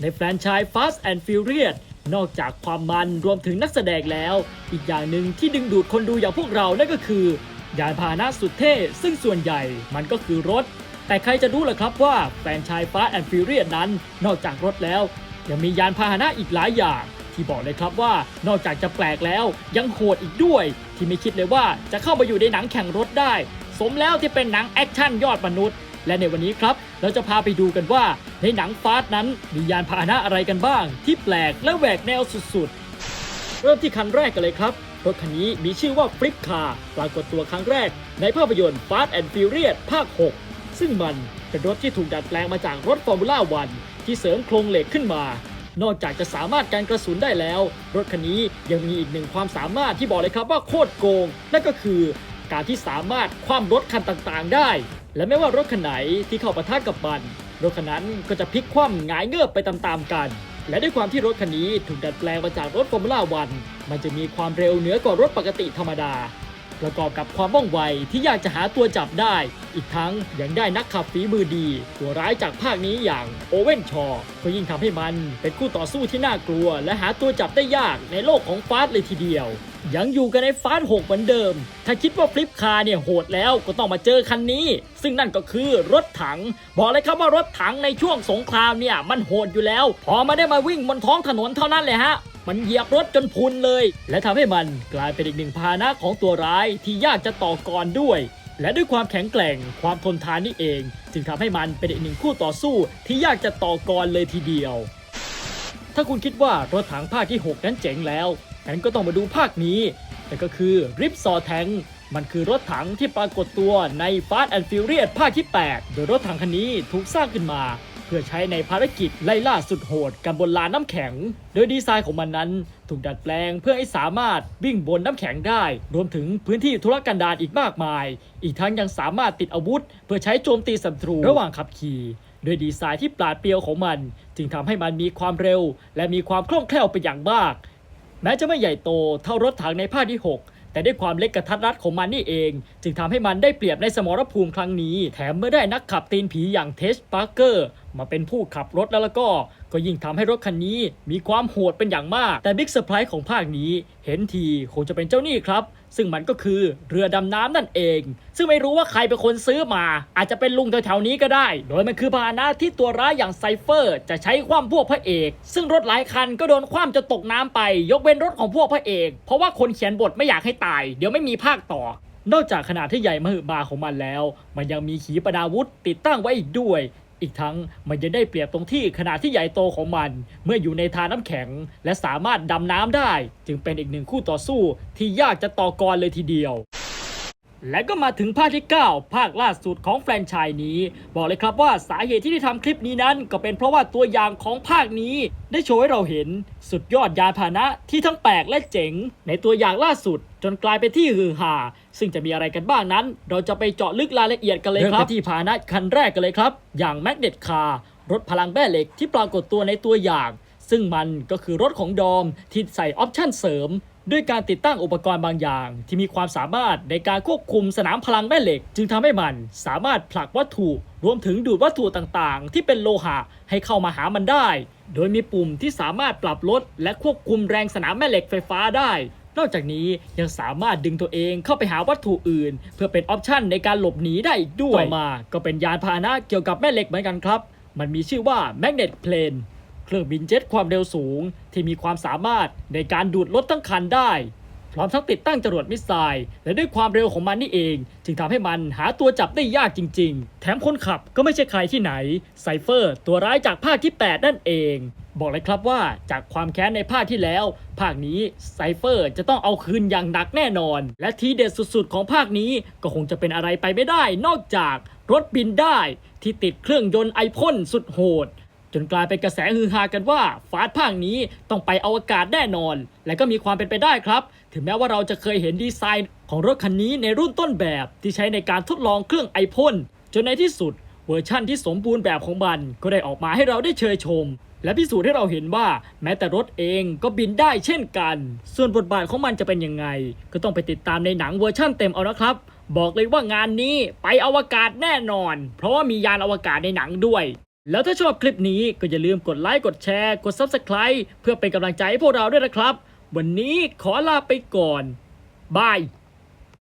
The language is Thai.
ในแฟรนไชส์ Fast and Furious นอกจากความมันรวมถึงนักแสดงแล้ว อีกอย่างหนึ่งที่ดึงดูดคนดูอย่างพวกเรานั่นก็คือยานพาหนะสุดเท่ ซึ่งส่วนใหญ่มันก็คือรถ แต่ใครจะรู้ล่ะครับว่าแฟรนไชส์ Fast and Furious นั้น นอกจากรถแล้ว ยังมียานพาหนะอีกหลายอย่าง ที่บอกเลยครับว่านอกจากจะแปลกแล้วยังโหดอีกด้วย ที่ไม่คิดเลยว่าจะเข้ามาอยู่ในหนังแข่งรถได้ สมแล้วที่เป็นหนังแอคชั่นยอดมนุษย์ และในวันนี้ครับ เราจะพาไปดูกันว่า ในหนังฟาสนั้นมียานพาหนะอะไรกันบ้าง ที่แปลกและแหวกแนวสุดๆ เริ่มที่คันแรกกันเลยครับ รถคันนี้มีชื่อว่าฟลิปคาร์ปรากฏตัวครั้งแรก ในภาพยนตร์ Fast and Furious ภาค 6 ซึ่งมันเป็นรถที่ถูกดัดแปลงมาจากรถฟอร์มูล่าวันที่เสริมโครงเหล็กขึ้นมา นอกจากจะสามารถการกระสุนได้แล้ว รถคันนี้ยังมีอีกหนึ่งความสามารถที่บอกเลยครับว่าโคตรโกง นั่นก็คือการที่สามารถคว่ำรถคันต่างๆ ได้ และไม่ว่ารถคันไหนที่เข้าปะทะกับมัน รถคันนั้นก็จะพลิกคว่ำหงายเงือบไปตามๆกัน และด้วยความที่รถคันนี้ถูกดัดแปลงมาจากรถฟอร์มูล่าวันมันจะมีความเร็วเหนือกว่ารถปกติธรรมดา ประกอบกับความว่องไวที่อยากจะหาตัวจับได้ อีกทั้งยังได้นักขับฝีมือดี ตัวร้ายจากภาคนี้อย่างโอเว่นชอว์ก็ยิ่งทำให้มันเป็นคู่ต่อสู้ที่น่ากลัว และหาตัวจับได้ยากในโลกของฟาสเลยทีเดียว ยังอยู่กันในฟาสต์6เหมือนเดิม ถ้าคิดว่าฟลิปคาร์เนี่ยโหดแล้วก็ต้องมาเจอคันนี้ ซึ่งนั่นก็คือรถถัง บอกเลยครับว่ารถถังในช่วงสงครามเนี่ยมันโหดอยู่แล้ว พอมาได้มาวิ่งบนท้องถนนเท่านั้นเลยฮะ มันเหยียบรถจนพุนเลย และทำให้มันกลายเป็นอีกหนึ่งพาหนะของตัวร้ายที่ยากจะต่อกรด้วย และด้วยความแข็งแกร่งความทนทานนี่เอง จึงทำให้มันเป็นอีกหนึ่งคู่ต่อสู้ที่ยากจะต่อกรเลยทีเดียว ถ้าคุณคิดว่ารถถังภาคที่ 6 นั้นเจ๋งแล้วงั้นก็ต้องมาดูภาคนี้นั่ก็คือ Rip Saw Tank มันคือรถถังที่ปรากฏตัวใน Fast and Furious ภาคที่ 8 โดยรถถังคันนี้ถูกสร้างขึ้นมา เพื่อใช้ในภารกิจไล่ล่าสุดโหดกันบนลานน้ำแข็ง โดยดีไซน์ของมันนั้น ถูกดัดแปลงเพื่อให้สามารถวิ่งบนน้ำแข็งได้ รวมถึงพื้นที่ธุรกันดารอีกมากมาย อีกทั้งยังสามารถติดอาวุธ เพื่อใช้โจมตีศัตรูระหว่างขับขี่โดยดีไซน์ที่ปราดเปรียวของมัน จึงทำให้มันมีความเร็ว และมีความคล่องแคล่วเป็นอย่างมาก แม้จะไม่ใหญ่โตเท่ารถถังในภาคที่ 6แต่ด้วยความเล็กกระทัดรัดของมันนี่เอง จึงทำให้มันได้เปรียบในสมรภูมิครั้งนี้ แถมเมื่อได้นักขับตีนผีอย่างเทสปาร์เกอร์มาเป็นผู้ขับรถแล้วล้วก็ ก็ยิ่งทำให้รถคันนี้มีความโหดเป็นอย่างมาก แต่บิ๊กเซอร์ไพรส์ของภาคนี้เห็นทีคงจะเป็นเจ้านี่ครับ ซึ่งมันก็คือเรือดำน้ำนั่นเอง ซึ่งไม่รู้ว่าใครเป็นคนซื้อมา อาจจะเป็นลุงแถวๆนี้ก็ได้ โดยมันคือพาหนะที่ตัวร้ายอย่างไซเฟอร์ จะใช้คว่ำพวกพระเอก ซึ่งรถหลายคันก็โดนคว่ำจนตกน้ำไป ยกเว้นรถของพวกพระเอก เพราะว่าคนเขียนบทไม่อยากให้ตาย เดี๋ยวไม่มีภาคต่อนอกจากขนาดที่ใหญ่มหึมาของมันแล้ว มันยังมีขีปนาวุธติดตั้งไว้อีกด้วย อีกทั้งมันยังได้เปรียบตรงที่ขนาดที่ใหญ่โตของมัน เมื่ออยู่ในทาน้ำแข็ง และสามารถดำน้ำได้ จึงเป็นอีกหนึ่งคู่ต่อสู้ที่ยากจะต่อกรเลยทีเดียว และก็มาถึงภาคที่ 9 ภาคล่าสุดของแฟรนไชส์นี้ บอกเลยครับว่าสาเหตุที่ได้ทำคลิปนี้นั้น ก็เป็นเพราะว่าตัวอย่างของภาคนี้ ได้โชว์ให้เราเห็นสุดยอดยานพาหนะที่ทั้งแปลกและเจ๋ง ในตัวอย่างล่าสุด จนกลายเป็นที่ฮือฮาซึ่งจะมีอะไรกันบ้างนั้น เราจะไปเจาะลึกรายละเอียดกันเลยครับเริ่มกันที่พาหนะคันแรกกันเลยครับ อย่างแมกเนตคาร์รถพลังแม่เหล็กที่ปรากฏตัวในตัวอย่างซึ่งมันก็คือรถของดอมที่ใส่ออปชั่นเสริม ด้วยการติดตั้งอุปกรณ์บางอย่าง ที่มีความสามารถในการควบคุมสนามพลังแม่เหล็ก จึงทำให้มันสามารถผลักวัตถุ รวมถึงดูดวัตถุต่างๆ ที่เป็นโลหะให้เข้ามาหามันได้ โดยมีปุ่มที่สามารถปรับลด และควบคุมแรงสนามแม่เหล็กไฟฟ้าได้ นอกจากนี้ยังสามารถดึงตัวเองเข้าไปหาวัตถุอื่น เพื่อเป็นออปชันในการหลบหนีได้อีกด้วยต่อมา ก็เป็นยานพาหนะเกี่ยวกับแม่เหล็กเหมือนกันครับ มันมีชื่อว่า Magnet Plane เครื่องบินเจ็ตความเร็วสูง ที่มีความสามารถในการดูดรถทั้งคันได้ พร้อมทั้งติดตั้งจรวดมิสไซล์และด้วยความเร็วของมันนี่เอง จึงทำให้มันหาตัวจับได้ยากจริง ๆ แถมคนขับก็ไม่ใช่ใครที่ไหนไซเฟอร์ตัวร้ายจากภาคที่ 8 นั่นเอง บอกเลยครับว่าจากความแค้นในภาคที่แล้ว ภาคนี้ไซเฟอร์จะต้องเอาคืนอย่างหนักแน่นอน และทีเด็ดสุดๆ ของภาคนี้ก็คงจะเป็นอะไรไปไม่ได้ นอกจากรถบินได้ ที่ติดเครื่องยนต์ไอพ่นสุดโหด จนกลายเป็นกระแสฮือฮากันว่าฟาสภาคนี้ต้องไปอวกาศแน่นอน และก็มีความเป็นไปได้ครับ ถึงแม้ว่าเราจะเคยเห็นดีไซน์ของรถคันนี้ในรุ่นต้นแบบที่ใช้ในการทดลองเครื่องไอพ่นจนในที่สุดเวอร์ชั่นที่สมบูรณ์แบบของมันก็ได้ออกมาให้เราได้เชยชม และพิสูจน์ให้เราเห็นว่าแม้แต่รถเองก็บินได้เช่นกัน ส่วนบทบาทของมันจะเป็นยังไง ก็ต้องไปติดตามในหนังเวอร์ชั่นเต็มเอานะครับ บอกเลยว่างานนี้ไปอวกาศแน่นอน เพราะว่ามียานอวกาศในหนังด้วย แล้วถ้าชอบคลิปนี้ก็อย่าลืมกดไลค์กดแชร์กด Subscribe เพื่อเป็นกำลังใจให้พวกเราด้วยนะครับ วันนี้ขอลาไปก่อนบาย